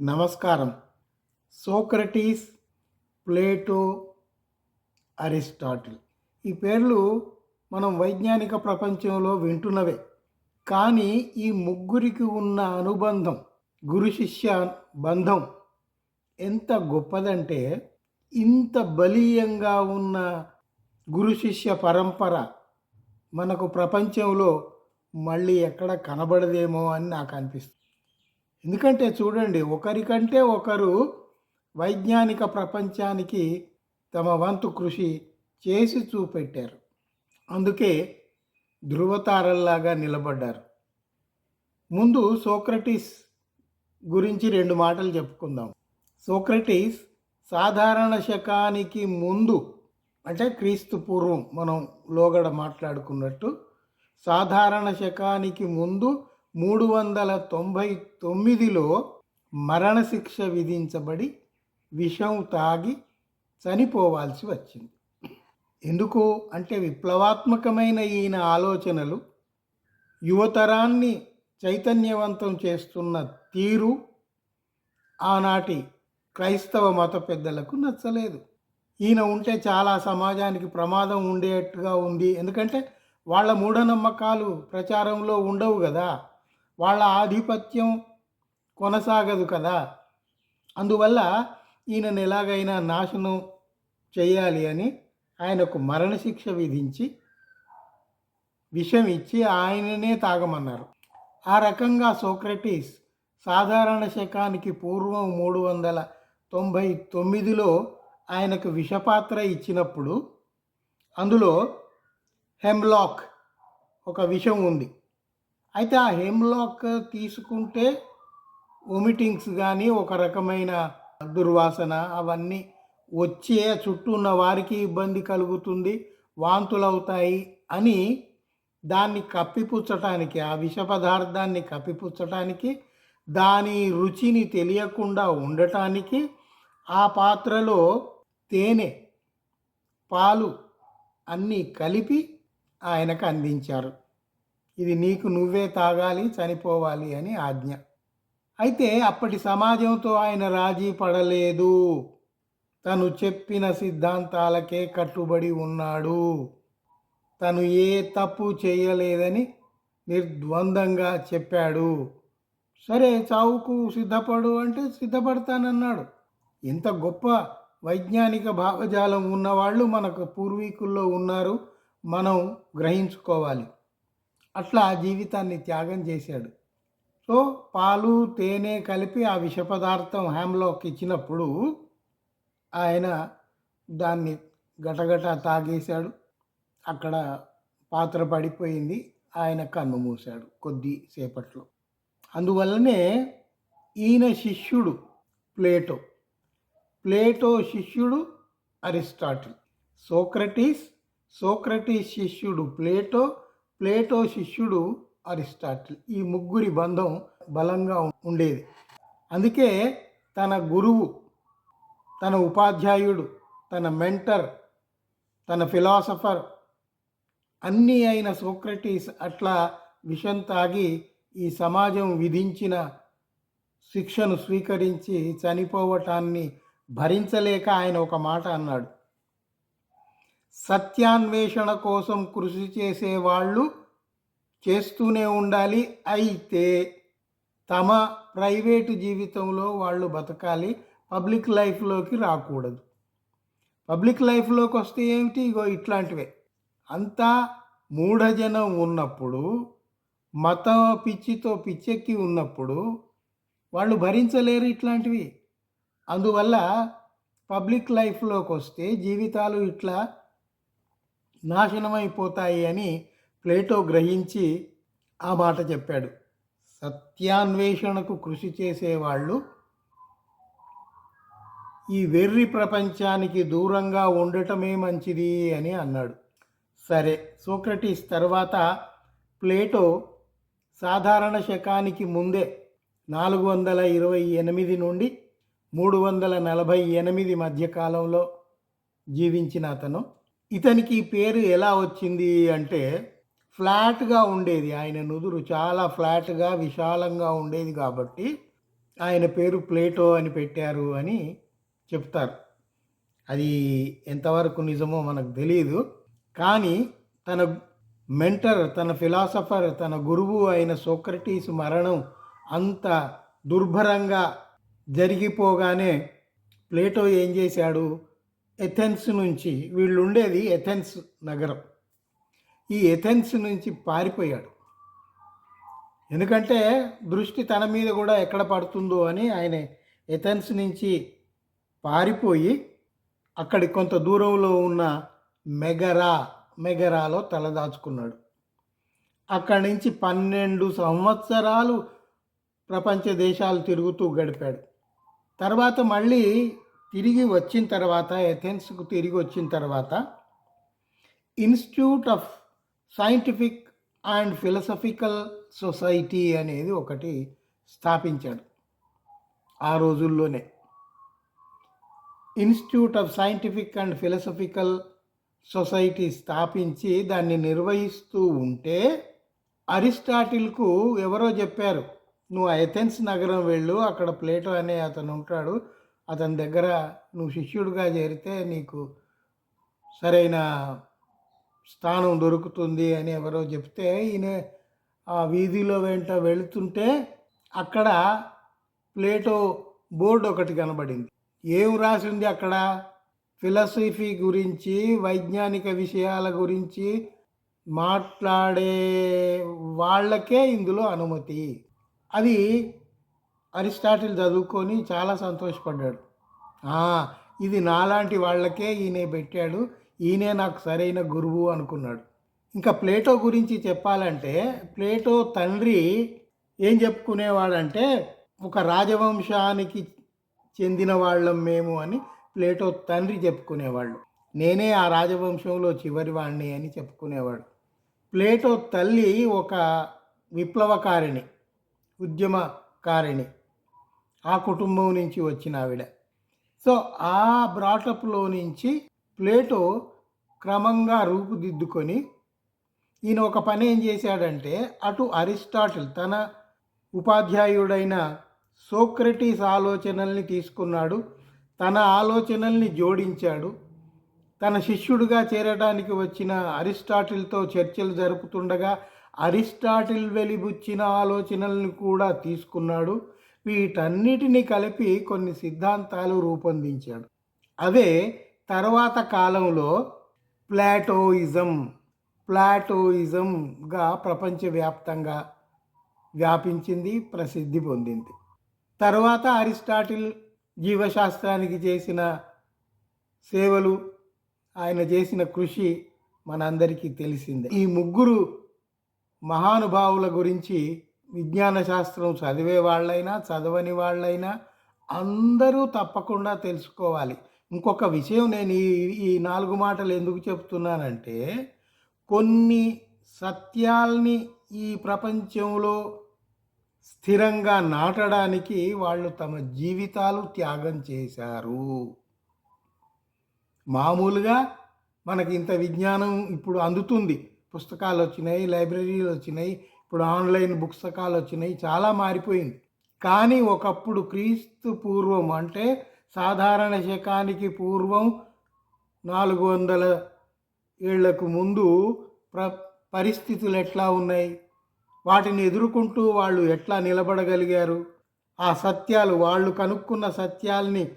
నమస్కారం. Socrates Plato Aristotle. ఈ పేర్లు మనం వైజ్ఞానిక ప్రపంచంలో వింటున్నవే. కానీ ఈ ముగ్గురికి ఉన్న అనుబంధం గురు శిష్య బంధం ఎంత గొప్పదంటే ఇంత బలీయంగా ఉన్న గురు శిష్య పరంపర మనకు ప్రపంచంలో మళ్ళీ ఎక్కడ కనబడదేమో అని నాకు అనిపిస్తుంది. ఎందుకంటే చూడండి ఒకరికంటే ఒకరు వైజ్ఞానిక ప్రపంచానికి తమ వంతు కృషి చేసి చూపెట్టారు. అందుకే ధృవతారల్లాగా నిలబడ్డారు. ముందు సోక్రటీస్ గురించి రెండు మాటలు చెప్పుకుందాం. సోక్రటీస్ సాధారణ శకానికి ముందు అంటే క్రీస్తు పూర్వం మనం లోగడ మాట్లాడుకున్నట్టు సాధారణ శకానికి ముందు మూడు వందల తొంభై తొమ్మిదిలో మరణశిక్ష విధించబడి విషం తాగి చనిపోవాల్సి వచ్చింది. ఎందుకు? అంటే విప్లవాత్మకమైన ఈయన ఆలోచనలు యువతరాన్ని చైతన్యవంతం చేస్తున్న తీరు ఆనాటి క్రైస్తవ మత పెద్దలకు నచ్చలేదు. ఈయన ఉంటే చాలా సమాజానికి ప్రమాదం ఉండేట్టుగా ఉంది. ఎందుకంటే వాళ్ళ మూఢనమ్మకాలు ప్రచారంలో ఉండవు కదా. వాళ్ళ ఆధిపత్యం కొనసాగదు కదా. అందువల్ల ఈయనను ఎలాగైనా నాశనం చేయాలి అని ఆయనకు మరణశిక్ష విధించి విషం ఇచ్చి ఆయననే తాగమన్నారు. ఆ రకంగా సోక్రటీస్ సాధారణ శకానికి పూర్వం మూడు వందల తొంభై తొమ్మిదిలో ఆయనకు విషపాత్ర ఇచ్చినప్పుడు అందులో హెమ్లాక్ ఒక విషం ఉంది. అయితే ఆ హెమ్లాక్ తీసుకుంటే వొమిటింగ్స్ కానీ ఒక రకమైన దుర్వాసన అవన్నీ వచ్చే చుట్టూ ఉన్న వారికి ఇబ్బంది కలుగుతుంది వాంతులు అవుతాయి అని దాన్ని కప్పిపుచ్చటానికి ఆ విష పదార్థాన్ని కప్పిపుచ్చటానికి దాని రుచిని తెలియకుండా ఉండటానికి ఆ పాత్రలో తేనె పాలు అన్నీ కలిపి ఆయనకు అందించారు. ఇది నీకు నువ్వే తాగాలి చనిపోవాలి అని ఆజ్ఞ. అయితే అప్పటి సమాజంతో ఆయన రాజీ పడలేదు. తను చెప్పిన సిద్ధాంతాలకే కట్టుబడి ఉన్నాడు. తను ఏ తప్పు చేయలేదని నిర్ద్వందంగా చెప్పాడు. సరే చావుకు సిద్ధపడు అంటే సిద్ధపడతానన్నాడు. ఇంత గొప్ప వైజ్ఞానిక భావజాలం ఉన్నవాళ్ళు మనకు పూర్వీకుల్లో ఉన్నారు. మనం గ్రహించుకోవాలి. అట్లా జీవితాన్ని త్యాగం చేశాడు. సో పాలు తేనె కలిపి ఆ విష పదార్థం హ్యామ్లోకి ఇచ్చినప్పుడు ఆయన దాన్ని గటగట తాగేశాడు. అక్కడ పాత్ర పడిపోయింది. ఆయన కన్ను మూశాడు కొద్దిసేపట్లో అందువల్లనే ఈయన శిష్యుడు ప్లేటో. ప్లేటో శిష్యుడు అరిస్టాటిల్. సోక్రటీస్ సోక్రటీస్ శిష్యుడు ప్లేటో ప్లేటో శిష్యుడు అరిస్టాటిల్. ఈ ముగ్గురి బంధం బలంగా ఉండేది. అందుకే తన గురువు తన ఉపాధ్యాయుడు తన మెంటర్ తన ఫిలాసఫర్ అన్నీ అయిన సోక్రటీస్ అట్లా విషం తాగి ఈ సమాజం విధించిన శిక్షను స్వీకరించి చనిపోవటాన్ని భరించలేక ఆయన ఒక మాట అన్నాడు. సత్యాన్వేషణ కోసం కృషి చేసేవాళ్ళు చేస్తూనే ఉండాలి. అయితే తమ ప్రైవేటు జీవితంలో వాళ్ళు బతకాలి. పబ్లిక్ లైఫ్లోకి రాకూడదు. పబ్లిక్ లైఫ్లోకి వస్తే ఏమిటి? ఇగో ఇట్లాంటివే. అంతా మూఢజనం ఉన్నప్పుడు మతం పిచ్చితో పిచ్చెక్కి ఉన్నప్పుడు వాళ్ళు భరించలేరు ఇట్లాంటివి. అందువల్ల పబ్లిక్ లైఫ్లోకి వస్తే జీవితాలు ఇట్లా నాశనమైపోతాయి అని ప్లేటో గ్రహించి ఆ మాట చెప్పాడు. సత్యాన్వేషణకు కృషి చేసేవాళ్ళు ఈ వెర్రి ప్రపంచానికి దూరంగా ఉండటమే మంచిది అని అన్నాడు. సరే సోక్రటీస్ తర్వాత ప్లేటో సాధారణ శకానికి ముందే నాలుగు వందల ఇరవై ఎనిమిది నుండి మూడు వందల నలభై ఎనిమిది మధ్యకాలంలో జీవించిన అతను ఇతనికి ఈ పేరు ఎలా వచ్చింది అంటే ఫ్లాట్గా ఉండేది. ఆయన నుదురు చాలా ఫ్లాట్గా విశాలంగా ఉండేది కాబట్టి ఆయన పేరు ప్లేటో అని పెట్టారు అని చెప్తారు. అది ఎంతవరకు నిజమో మనకు తెలియదు కానీ తన మెంటర్ తన ఫిలాసఫర్ తన గురువు అయిన సోక్రటీస్ మరణం అంత దుర్భరంగా జరిగిపోగానే ప్లేటో ఏం చేశాడు? ఎథెన్స్ నుంచి వీళ్ళు ఉండేది ఎథెన్స్ నగరం. ఈ ఎథెన్స్ నుంచి పారిపోయాడు. ఎందుకంటే దృష్టి తన మీద కూడా ఎక్కడ పడుతుందో అని ఆయన ఎథెన్స్ నుంచి పారిపోయి అక్కడి కొంత దూరంలో ఉన్న మెగరా మెగరాలో తలదాచుకున్నాడు. అక్కడి నుంచి పన్నెండు సంవత్సరాలు ప్రపంచ దేశాలు తిరుగుతూ గడిపాడు. తర్వాత మళ్ళీ తిరిగి వచ్చిన తర్వాత ఎథెన్స్కు తిరిగి వచ్చిన తర్వాత institute of scientific and philosophical society అనేది ఒకటి స్థాపించాడు ఆ రోజుల్లోనే. Institute of scientific and philosophical society స్థాపించి దాన్ని నిర్వహిస్తూ ఉంటే అరిస్టాటిల్కు ఎవరో చెప్పారు నువ్వు ఎథెన్స్ నగరం వెళ్ళు అక్కడ ప్లేటో అనే అతను ఉంటాడు. అతని దగ్గర నువ్వు శిష్యుడిగా చేరితే నీకు సరైన స్థానం దొరుకుతుంది అని ఎవరో చెప్తే ఈయన ఆ వీధిలో వెంట వెళుతుంటే అక్కడ ప్లేటో బోర్డు ఒకటి కనబడింది. ఏం రాసింది అక్కడ? ఫిలసఫీ గురించి వైజ్ఞానిక విషయాల గురించి మాట్లాడే వాళ్ళకే ఇందులో అనుమతి. అది అరిస్టాటిల్ చదువుకొని చాలా సంతోషపడ్డాడు. ఇది నాలాంటి వాళ్ళకే ఈయన పెట్టాడు ఈయనే నాకు సరైన గురువు అనుకున్నాడు. ఇంకా ప్లేటో గురించి చెప్పాలంటే ప్లేటో తండ్రి ఏం చెప్పుకునేవాడంటే ఒక రాజవంశానికి చెందిన వాళ్ళం మేము అని ప్లేటో తండ్రి చెప్పుకునేవాళ్ళు. నేనే ఆ రాజవంశంలో చివరి వాణ్ణి అని చెప్పుకునేవాడు. ప్లేటో తల్లి ఒక విప్లవకారిణి ఉద్యమకారిణి. ఆ కుటుంబం నుంచి వచ్చిన ఆవిడ. సో ఆ బ్రాటప్లో నుంచి ప్లేటో క్రమంగా రూపుదిద్దుకొని ఈయన ఒక పని ఏం చేశాడంటే అటు అరిస్టాటిల్ తన ఉపాధ్యాయుడైన సోక్రటీస్ ఆలోచనల్ని తీసుకున్నాడు. తన ఆలోచనల్ని జోడించాడు. తన శిష్యుడిగా చేరడానికి వచ్చిన అరిస్టాటిల్తో చర్చలు జరుపుతుండగా అరిస్టాటిల్ వెలిబుచ్చిన ఆలోచనల్ని కూడా తీసుకున్నాడు. వీటన్నిటిని కలిపి కొన్ని సిద్ధాంతాలు రూపొందించాడు. అవే తర్వాత కాలంలో ప్లాటోయిజం ప్లాటోయిజంగా ప్రపంచవ్యాప్తంగా వ్యాపించింది ప్రసిద్ధి పొందింది. తర్వాత అరిస్టాటిల్ జీవశాస్త్రానికి చేసిన సేవలు ఆయన చేసిన కృషి మనందరికీ తెలిసిందే. ఈ ముగ్గురు మహానుభావుల గురించి విజ్ఞాన శాస్త్రం చదివే వాళ్ళైనా చదవని వాళ్ళైనా అందరూ తప్పకుండా తెలుసుకోవాలి. ఇంకొక విషయం నేను ఈ ఈ నాలుగు మాటలు ఎందుకు చెప్తున్నానంటే కొన్ని సత్యాల్ని ఈ ప్రపంచంలో స్థిరంగా నాటడానికి వాళ్ళు తమ జీవితాలు త్యాగం చేశారు. మామూలుగా మనకి ఇంత విజ్ఞానం ఇప్పుడు అందుతుంది. పుస్తకాలు వచ్చినాయి లైబ్రరీలు వచ్చినాయి ఇప్పుడు ఆన్లైన్ పుస్తకాలు వచ్చినాయి చాలా మారిపోయింది. కానీ ఒకప్పుడు క్రీస్తు పూర్వం అంటే సాధారణ శకానికి పూర్వం నాలుగు వందల ఏళ్ళకు ముందు ప్ర పరిస్థితులు ఎట్లా ఉన్నాయి? వాటిని ఎదుర్కొంటూ వాళ్ళు ఎట్లా నిలబడగలిగారు? ఆ సత్యాలు వాళ్ళు కనుక్కున్న సత్యాల్ని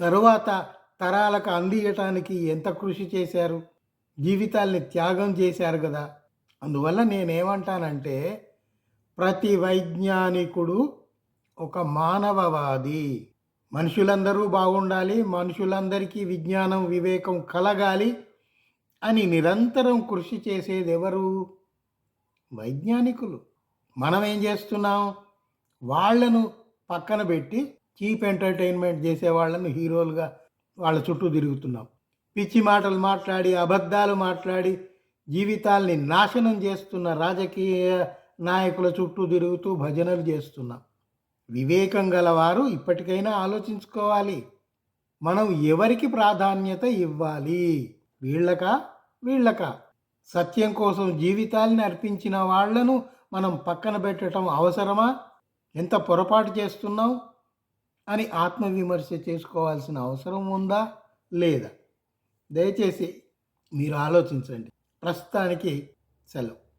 తరువాత తరాలకు అందియటానికి ఎంత కృషి చేశారు? జీవితాల్ని త్యాగం చేశారు కదా. అందువల్ల నేనేమంటానంటే ప్రతి వైజ్ఞానికుడు ఒక మానవవాది. మనుషులందరూ బాగుండాలి మనుషులందరికీ విజ్ఞానం వివేకం కలగాలి అని నిరంతరం కృషి చేసేది ఎవరు వైజ్ఞానికులు. మనం ఏం చేస్తున్నాం? వాళ్ళను పక్కన పెట్టి చీప్ ఎంటర్టైన్మెంట్ చేసే వాళ్ళను హీరోలుగా వాళ్ళ చుట్టూ తిరుగుతున్నాం. పిచ్చి మాటలు మాట్లాడి అబద్ధాలు మాట్లాడి జీవితాల్ని నాశనం చేస్తున్న రాజకీయ నాయకుల చుట్టూ తిరుగుతూ భజనలు చేస్తున్నాం. వివేకం గలవారు ఇప్పటికైనా ఆలోచించుకోవాలి. మనం ఎవరికి ప్రాధాన్యత ఇవ్వాలి? వీళ్ళక? వీళ్ళక? సత్యం కోసం జీవితాల్ని అర్పించిన వాళ్ళను మనం పక్కన పెట్టడం అవసరమా? ఎంత పొరపాటు చేస్తున్నాం? అని ఆత్మవిమర్శ చేసుకోవాల్సిన అవసరం ఉందా? లేదా? దయచేసి మీరు ఆలోచించండి. ప్రస్తుతానికి సెలవు.